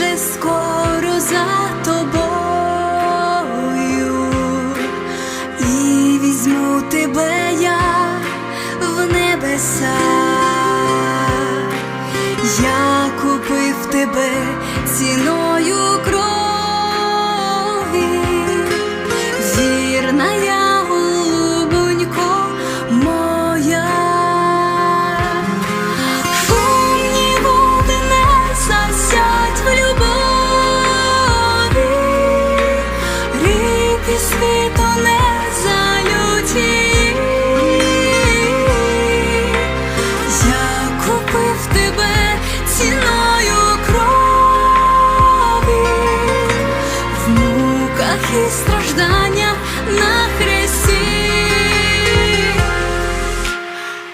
wszystko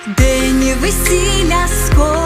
День весілля скоро